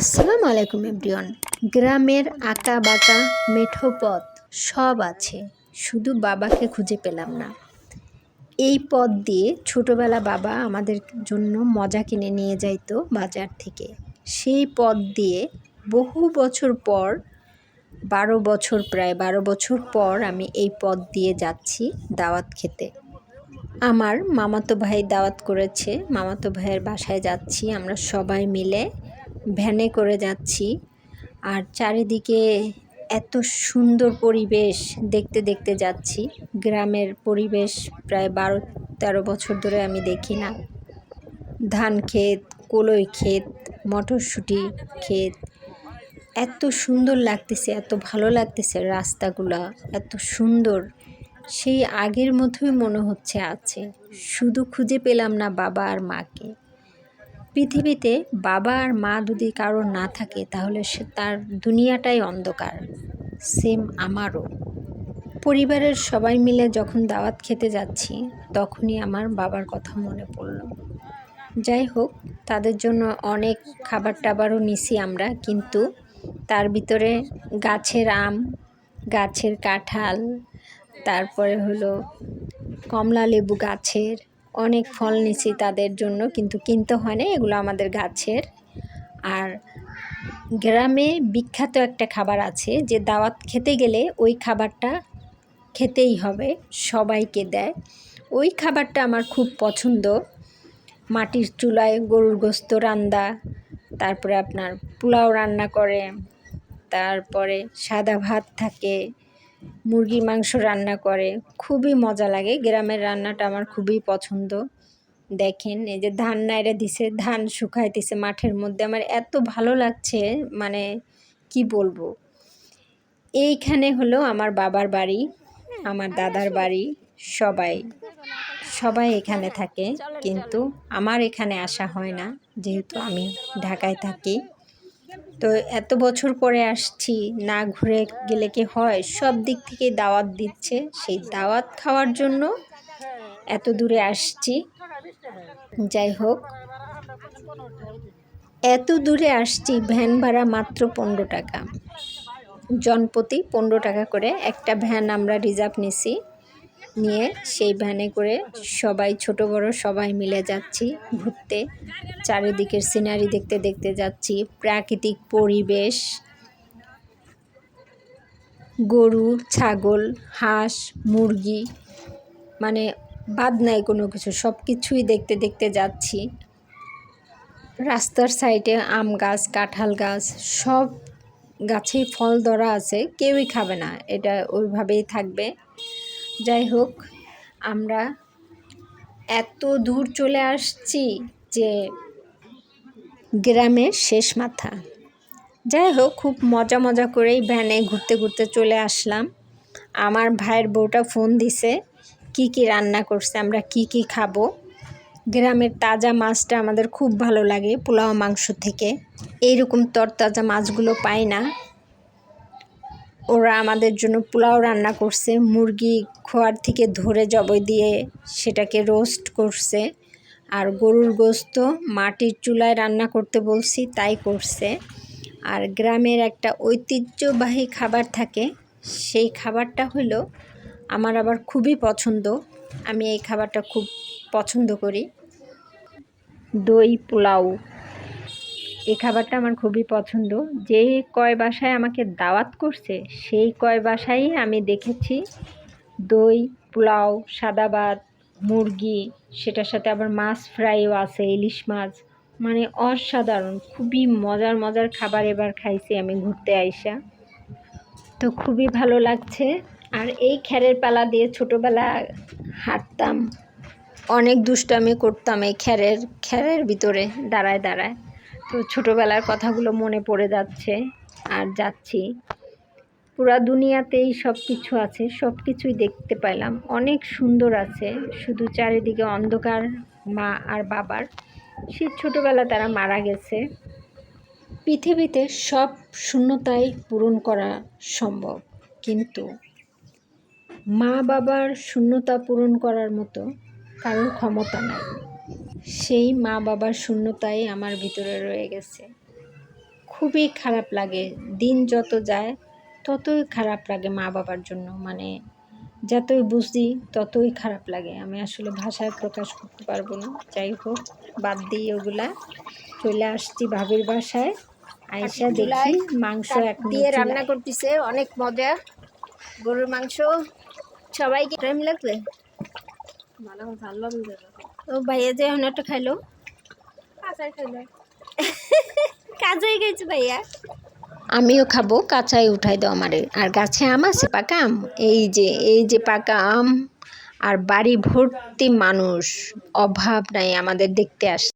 আসসালামু আলাইকুম এভরিওয়ান। গ্রামের আঁকা বাঁকা মেঠো পথ সব আছে, শুধু বাবাকে খুঁজে পেলাম না। এই পথ দিয়ে ছোটোবেলা বাবা আমাদের জন্য মজা কিনে নিয়ে যাইতো বাজার থেকে। সেই পথ দিয়ে বহু বছর পর, বারো বছর প্রায় বারো বছর পর আমি এই পথ দিয়ে যাচ্ছি দাওয়াত খেতে। আমার মামাতো ভাই দাওয়াত করেছে, মামাতো ভাইয়ের বাসায় যাচ্ছি আমরা সবাই মিলে। ভ্যানে করে যাচ্ছি। আর চারিদিকে এত সুন্দর পরিবেশ দেখতে দেখতে যাচ্ছি। গ্রামের পরিবেশ প্রায় বারো, তেরো বছর ধরে আমি দেখি না। ধান ক্ষেত, কলই ক্ষেত, মটরশুঁটি ক্ষেত, এত সুন্দর লাগতেছে, এত ভালো লাগতেছে রাস্তাগুলা, এত সুন্দর। সেই আগের মতোই মনে হচ্ছে আছে। শুধু খুঁজে পেলাম না বাবা আর মাকে। পৃথিবীতে বাবা আর মা যদি কারোর না থাকে, তাহলে সে তার দুনিয়াটাই অন্ধকার। সেম আমারও। পরিবারের সবাই মিলে যখন দাওয়াত খেতে যাচ্ছি, তখনই আমার বাবার কথা মনে পড়ল। যাই হোক, তাদের জন্য অনেক খাবার টাবারও নিছি আমরা, কিন্তু তার ভিতরে গাছের আম, গাছের কাঁঠাল, তারপরে হলো কমলা লেবু গাছের অনেক ফল নিছি তাদের জন্য, কিন্তু কিনতে হয় না এগুলো আমাদের গাছের। আর গ্রামে বিখ্যাত একটা খাবার আছে, যে দাওয়াত খেতে গেলে ওই খাবারটা খেতেই হবে, সবাইকে দেয়। ওই খাবারটা আমার খুব পছন্দ। মাটির চুলায় গরুর গোস্ত রান্দা, তারপরে আপনার পোলাও রান্না করে, তারপরে সাদা ভাত থাকে মুরগির মাংস রান্না করে, খুবই মজা লাগে। গ্রামের রান্নাটা আমার খুবই পছন্দ। দেখেন, এই যে ধান নাইড়ে দিছে, ধান শুকাইতেছে মাঠের মধ্যে। আমার এত ভালো লাগছে মানে কি বলব? এইখানে হলো আমার বাবার বাড়ি, আমার দাদার বাড়ি, সবাই সবাই এখানে থাকে। কিন্তু আমার এখানে আসা হয় না, যেহেতু আমি ঢাকায় থাকি। তো এত বছর পরে আসছি, না ঘুরে গেলে কি হয়? সব দিক থেকে দাওয়াত দিচ্ছে। সেই দাওয়াত খাওয়ার জন্য এত দূরে আসছি। যাই হোক, এত দূরে আসছি ভ্যান ভাড়া মাত্র পনেরো টাকা। জনপ্রতি পনেরো টাকা করে একটা ভ্যান আমরা রিজার্ভ নিছি। নিয়ে সেই ভ্যানে করে সবাই, ছোট বড় সবাই মিলে যাচ্ছি ঘুরতে। চারিদিকের সিনারি দেখতে দেখতে যাচ্ছি। প্রাকৃতিক পরিবেশ, গরু, ছাগল, হাঁস, মুরগি মানে বাদ নাই কোনো কিছু সব কিছুই দেখতে দেখতে যাচ্ছি। রাস্তার সাইডে আম গাছ, কাঁঠাল গাছ, সব গাছেই ফল ধরা আছে, কেউই খাবে না, এটা ওইভাবেই থাকবে। যাই হোক, আমরা এত দূর চলে আসছি যে গ্রামের শেষ মাথা। যাই হোক, খুব মজা মজা করেই ভ্যানে ঘুরতে ঘুরতে চলে আসলাম। আমার ভাইয়ের বউটা ফোন দিছে, কি কি রান্না করছে, আমরা কি কি খাব। গ্রামের তাজা মাছটা আমাদের খুব ভালো লাগে পোলাও মাংস থেকে। এইরকম তরতাজা মাছগুলো পাই না। ওরা আমাদের জন্য পোলাও রান্না করছে, মুরগি খোয়ার থেকে ধরে জবই দিয়ে সেটাকে রোস্ট করছে। আর গরুর গোস্ত মাটির চুলায় রান্না করতে বলছি, তাই করছে। আর গ্রামের একটা ঐতিহ্যবাহী খাবার থাকে, সেই খাবারটা হলো আমার আবার খুবই পছন্দ। আমি এই খাবারটা খুব পছন্দ করি। দই পোলাও। এই খাবারটা আমার খুবই পছন্দ। যে কয় বাসায় আমাকে দাওয়াত করছে, সেই কয় বাসায় আমি দেখেছি দই, পোলাও, সাদা ভাত, মুরগি, সেটার সাথে আবার মাছ ফ্রাইও আছে, ইলিশ মাছ। মানে অসাধারণ, খুবই মজার মজার খাবার এবার খাইছি আমি ঘুরতে আইসা। তো খুবই ভালো লাগছে। আর এই খ্যারের পালা দিয়ে ছোটোবেলা হাঁটতাম, অনেক দুষ্টামি করতাম এই খ্যারের খ্যারের ভিতরে, দাঁড়ায় দাঁড়ায়। তো ছোটোবেলার কথাগুলো মনে পড়ে যাচ্ছে আর যাচ্ছি। পুরা দুনিয়াতেই সব কিছু আছে সব কিছুই দেখতে পেলাম। অনেক সুন্দর আছে, শুধু চারিদিকে অন্ধকার মা আর বাবার। সে ছোটোবেলা তারা মারা গেছে। পৃথিবীতে সব শূন্যতাই পূরণ করা সম্ভব, কিন্তু মা বাবার শূন্যতা পূরণ করার মতো কারোর ক্ষমতা নাই। সেই মা বাবার শূন্যতাই আমার ভিতরে রয়ে গেছে। খুবই খারাপ লাগে। দিন যত যায় ততই খারাপ লাগে মা বাবার জন্য। মানে যতই বুঝি ততই খারাপ লাগে। আমি আসলে ভাষায় প্রকাশ করতে পারব না। যাই হোক বাদ দিই ওগুলা চলে আসছি ভাবির বাসায়। আইসা দেখি মাংস এক দিয়ে রান্না করতেছে। অনেক মজা। গরুর মাংস। সবাইকে টাইম লাগবে। ও ভাইয়া যে এখন একটা খাইলো। কাজাই গেছে ভাইয়া? আমিও খাব কাঁচাই উঠাই দাও আমারে। আর গাছে আম আছে পাকা আম? এই যে এই যে পাকা আম আর বাড়ি ভর্তি মানুষ অভাব নাই আমাদের দেখতে আস